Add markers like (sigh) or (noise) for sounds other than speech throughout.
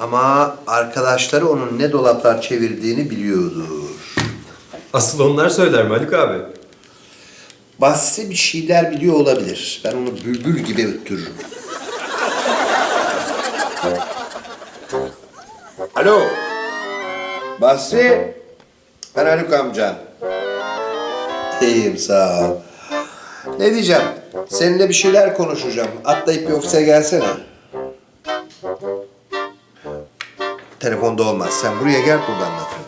Ama arkadaşları onun ne dolaplar çevirdiğini biliyordur. Asıl onlar söyler mi Haluk abi? Basri bir şeyler biliyor olabilir. Ben onu bülbül gibi öttürürüm. Alo. Basri. Ben Haluk amcan. İyiyim sağ ol. Ne diyeceğim? Seninle bir şeyler konuşacağım. Atlayıp ofise gelsene. Telefonda olmaz. Sen buraya gel burada anlatırım.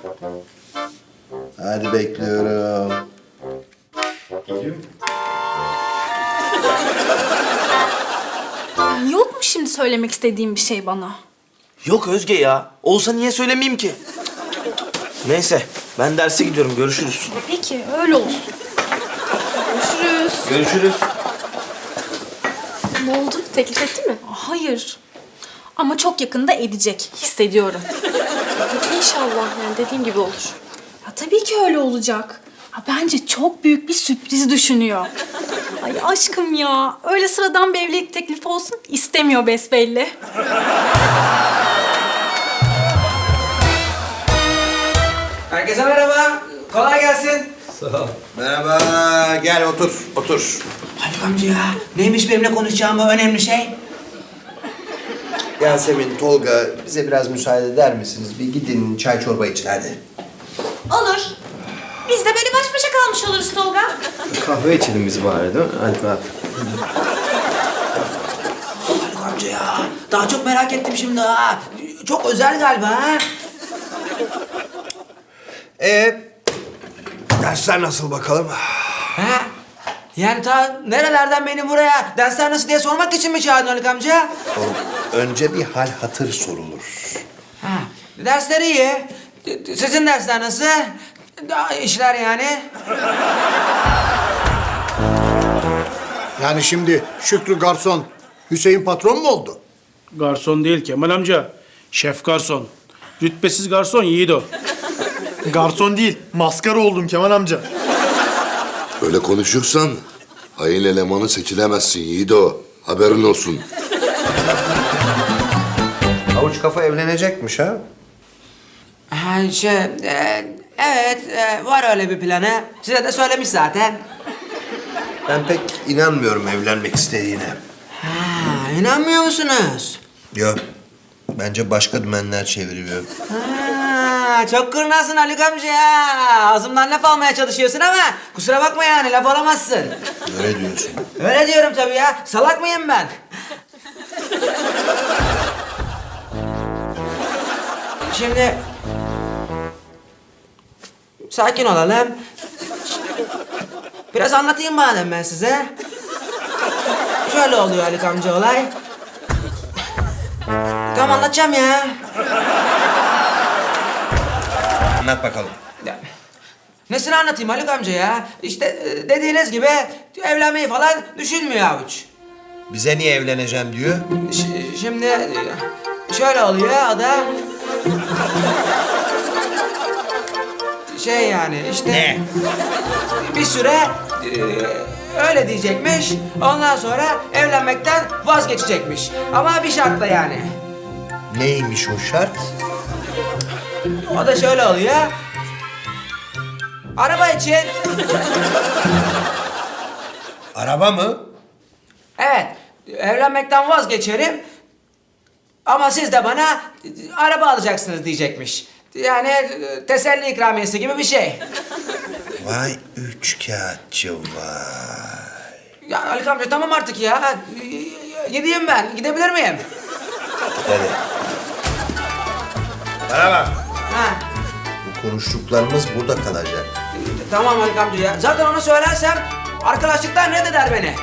Hadi bekliyorum. (laughs) Yok mu şimdi söylemek istediğin bir şey bana? Yok Özge ya. Olsa niye söylemeyeyim ki? Neyse ben derse gidiyorum. Görüşürüz. Peki öyle olsun. Görüşürüz. Görüşürüz. Ne oldu? Teklif etti mi? Hayır. Ama çok yakında edecek hissediyorum. (laughs) İnşallah yani dediğim gibi olur. Ya tabii ki öyle olacak. Ya bence çok büyük bir sürpriz düşünüyor. Ay aşkım ya. Öyle sıradan bir evlilik teklifi olsun istemiyor besbelli. Herkese merhaba. Kolay gelsin. Merhaba. Gel otur, otur. Haluk amca ya. Neymiş benimle konuşacağım bu önemli şey? Yasemin, Tolga bize biraz müsaade eder misiniz? Bir gidin çay çorba için hadi. Olur. Biz de böyle baş başa kalmış oluruz Tolga. Kahve içelim biz bari değil mi Haluk abi? Haluk amca ya. Daha çok merak ettim şimdi ha. Çok özel galiba ha. Ee, dersler nasıl bakalım? Ha? Yani ta nerelerden beni buraya dersler nasıl diye sormak için mi çağırdın Haluk amca? Oğlum, önce bir hal hatır sorulur. Ha. Dersler iyi. Sizin dersler nasıl? Daha işler yani. Yani şimdi Şükrü garson Hüseyin patron mu oldu? Garson değil Kemal amca. Şef garson. Rütbesiz garson yiğit o. Garson değil, maskara oldum Kemal amca. Öyle konuşursan hayın elemanı seçilemezsin Yiğido. Haberin olsun. Avuç kafa evlenecekmiş ha? Ha şey, e, evet e, var öyle bir planı. Size de söylemiş zaten. Ben pek inanmıyorum evlenmek istediğine. Ha, inanmıyor musunuz? Yok. Bence başka dümenler çeviriyor. Ha, çok kurnazsın Haluk amca ya. Ağzımdan laf almaya çalışıyorsun ama kusura bakma yani laf alamazsın. Öyle diyorsun. Öyle diyorum tabii ya. Salak mıyım ben? Şimdi sakin olalım. Biraz anlatayım madem ben size. Şöyle oluyor Haluk amca olay. Tamam anlatacağım ya. Anlat bakalım. Ya, Nesini anlatayım Haluk amca ya? İşte e, dediğiniz gibi evlenmeyi falan düşünmüyor avuç. Bize niye evleneceğim diyor. Ş- şimdi e, şöyle oluyor o da... Şey yani işte... Ne? Bir süre e, öyle diyecekmiş. Ondan sonra evlenmekten vazgeçecekmiş. Ama bir şartla yani. Neymiş o şart? O da şöyle oluyor. Araba için Araba mı? Evet, evlenmekten vazgeçerim. Ama siz de bana e, araba alacaksınız diyecekmiş. Yani e, teselli ikramiyesi gibi bir şey. Vay üç kağıtçı vay. Ya Ali amca tamam artık ya. Gideyim ben, gidebilir miyim? Hadi. Bana bak. Ha, Bu konuştuklarımız burada kalacak. tamam Ali amca ya. Zaten onu söylersem arkadaşlıktan reddeder beni.